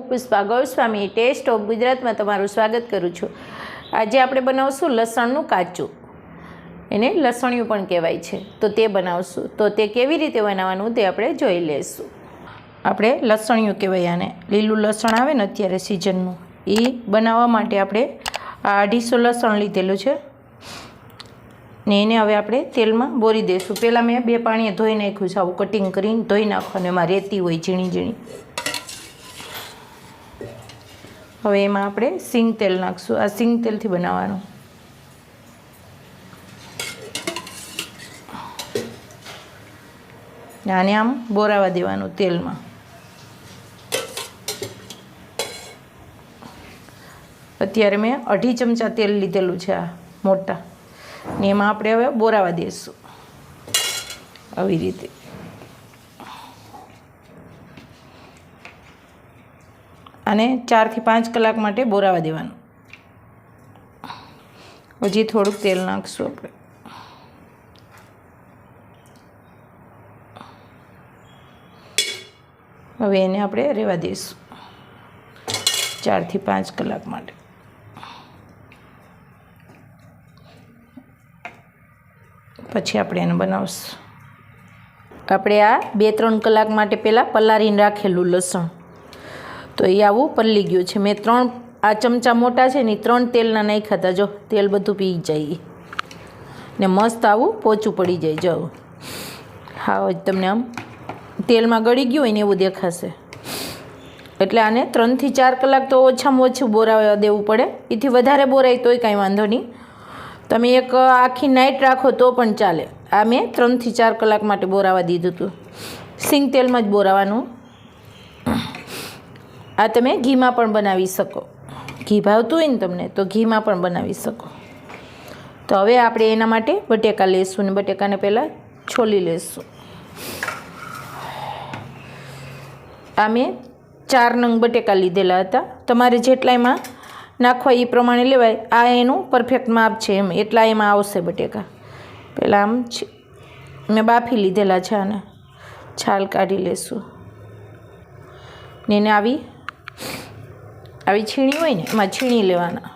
હું Pushpa Goswami test of ગુજરાતમાં તમારું સ્વાગત કરું છું. આજે આપણે બનાવશું લસણનું કાચું. એને લસણિયું પણ કહેવાય છે. તો તે બનાવશું. તો તે કેવી રીતે બનાવવાનું તે આપણે જોઈ લઈશું. આપણે લસણિયું કહેવાય આને. લીલું લસણ આવે ને અત્યારે સિઝનનું એ બનાવવા માટે આપણે અઢીસો લસણ લીધેલું છે. ને એને હવે આપણે તેલમાં બોરી દઈશું. પહેલાં મેં બે પાણીએ ધોઈ નાખ્યું છે. આવું કટિંગ કરીને ધોઈ નાખવાનું એમાં રેતી હોય ઝીણી ઝીણી. હવે એમાં આપણે સિંગ તેલ નાખશું. આ સિંગ તેલથી બનાવવાનું. આને આમ બોરાવા દેવાનું તેલમાં. અત્યારે મેં અઢી ચમચા તેલ લીધેલું છે આ મોટા. ને એમાં આપણે હવે બોરાવા દઈશું આવી રીતે. અને ચારથી પાંચ કલાક માટે બોરાવા દેવાનું. હજી થોડુંક તેલ નાખશું આપણે. હવે એને આપણે રહેવા દઈશું. ચારથી પાંચ કલાક માટે. પછી આપણે એને બનાવશું. આપણે આ બે ત્રણ કલાક માટે પહેલાં પલાળીને રાખેલું લસણ. તો એ આવું પલળી ગયું છે. મેં ત્રણ, આ ચમચા મોટા છે ને ત્રણ તેલના નાખ્યા હતા. જો, તેલ બધું પી જાય ને મસ્ત આવું પોચું પડી જાય. જો હા તમને આમ તેલમાં ગળી ગયું હોય ને એવું દેખાશે. એટલે આને ત્રણથી ચાર કલાક તો ઓછામાં ઓછું બોરાવા દેવું પડે. એથી વધારે બોરાય તોય કાંઈ વાંધો નહીં. તમે એક આખી નાઇટ રાખો તો પણ ચાલે. આ મેં ત્રણથી ચાર કલાક માટે બોરાવા દીધું હતું. સિંગ તેલમાં જ બોરાવાનું. આ તમે ઘીમાં પણ બનાવી શકો. ઘી ભાવતું હોય ને તમને, તો ઘીમાં પણ બનાવી શકો. તો હવે આપણે એના માટે બટેકા લઈશું ને બટેકાને પહેલાં છોલી લઈશું આ મેં ચાર નંગ બટેકા લીધેલા હતા. તમારે જેટલા એમાં નાખવા એ પ્રમાણે લેવાય. આ એનું પરફેક્ટ માપ છે એમ. એટલા એમાં આવશે બટેકા. પહેલાં આમ મેં બાફી લીધેલા છે આને. છાલ કાઢી લેશું. ને એને આવી આવી છીણી હોય ને, એમાં છીણી લેવાના.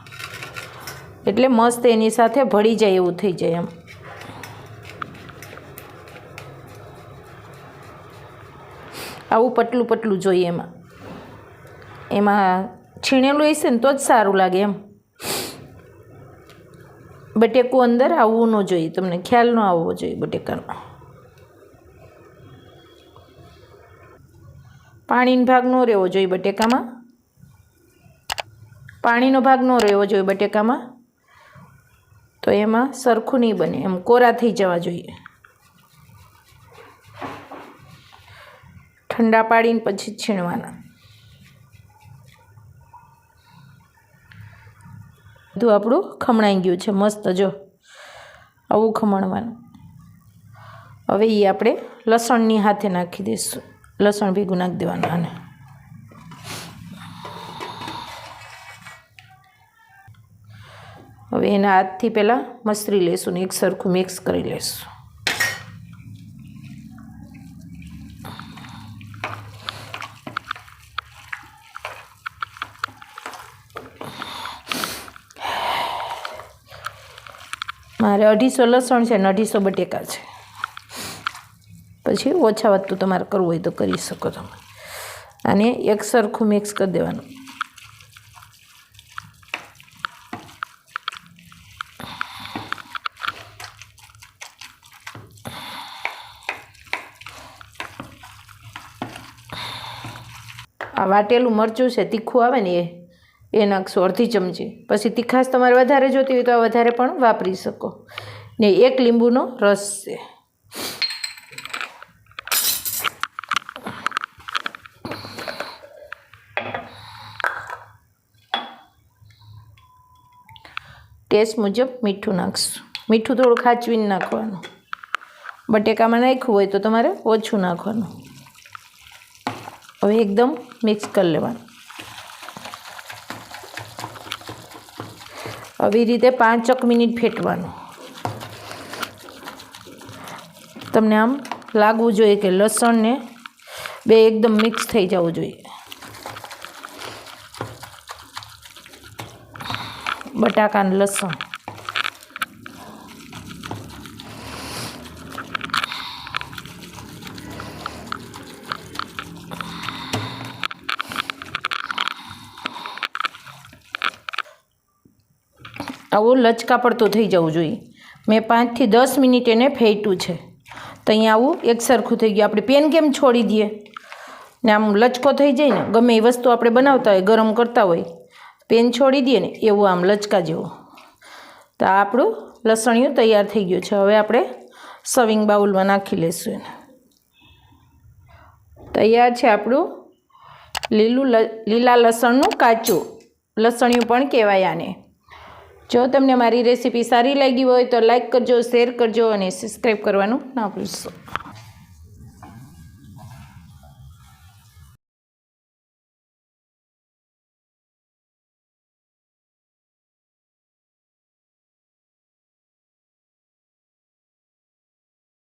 એટલે મસ્ત એની સાથે ભળી જાય એવું થઈ જાય એમ. આવું પતલું પતલું જોઈએ એમાં. એમાં છીણેલું હશે ને તો જ સારું લાગે એમ. બટેકું અંદર આવવું ન જોઈએ, તમને ખ્યાલ ન આવવો જોઈએ બટેકાનો. પાણીનો ભાગ ન રહેવો જોઈએ બટેકામાં. પાણીનો ભાગ ન રહેવો જોઈએ બટેકામાં. તો એમાં સરખું નહીં બને. એમ કોરા થઈ જવા જોઈએ. ઠંડા પાડીને પછી છીણવાના. બધું આપણું ખમણાઈ ગયું છે. મસ્ત જો. આવું ખમણવાનું. હવે એ આપણે લસણની હાથે નાખી દઈશું. લસણ ભેગું નાખી દેવાનું આને. હવે એના હાથથી પહેલાં મસરી લઈશું ને એક સરખું મિક્સ કરી લઈશું મારે અઢીસો લસણ છે ને અઢીસો બટેકા છે. પછી ઓછા વધતું તમારે કરવું હોય તો કરી શકો તમે. અને એક સરખું મિક્સ કરી દેવાનું. આ વાટેલું મરચું છે, તીખું આવે ને એ એ નાખશું અડધી ચમચી. પછી તીખાશ તમારે વધારે જોતી હોય તો આ વધારે પણ વાપરી શકો. ને એક લીંબુનો રસ છે. ટેસ્ટ મુજબ મીઠું નાખશું. મીઠું થોડું ખાચવીને નાખવાનું. બટેકામાં નાખ્યું હોય તો તમારે ઓછું નાખવાનું. હવે એકદમ મિક્સ કરી લેવાનું. આવી રીતે પાંચક મિનિટ ફેટવાનું. તમને આમ લાગવું જોઈએ કે લસણને બે એકદમ મિક્સ થઈ જવું જોઈએ. બટાકાનું લસણ. આવું લચકા પડતું થઈ જવું જોઈએ. મેં પાંચથી દસ મિનિટ એને ફેંટ્યું છે. તો અહીંયા આવું એક સરખું થઈ ગયું. આપણે પેન કેમ છોડી દઈએ? ને આમ લચકો થઈ જાય ને, ગમે એ વસ્તુ આપણે બનાવતા હોય, ગરમ કરતા હોય, પેન છોડી દઈએ ને, એવું આમ લચકા જેવું. તો આપણું લસણિયું તૈયાર થઈ ગયું છે. હવે આપણે સવિંગ બાઉલમાં નાખી લઈશું એને. તૈયાર છે આપણું લીલું લીલા લસણનું કાચું. લસણિયું પણ કહેવાય આને. જો તમને મારી રેસીપી સારી લાગી હોય તો લાઇક કરજો શેર કરજો અને સબસ્ક્રાઈબ કરવાનું ના ભૂલશો.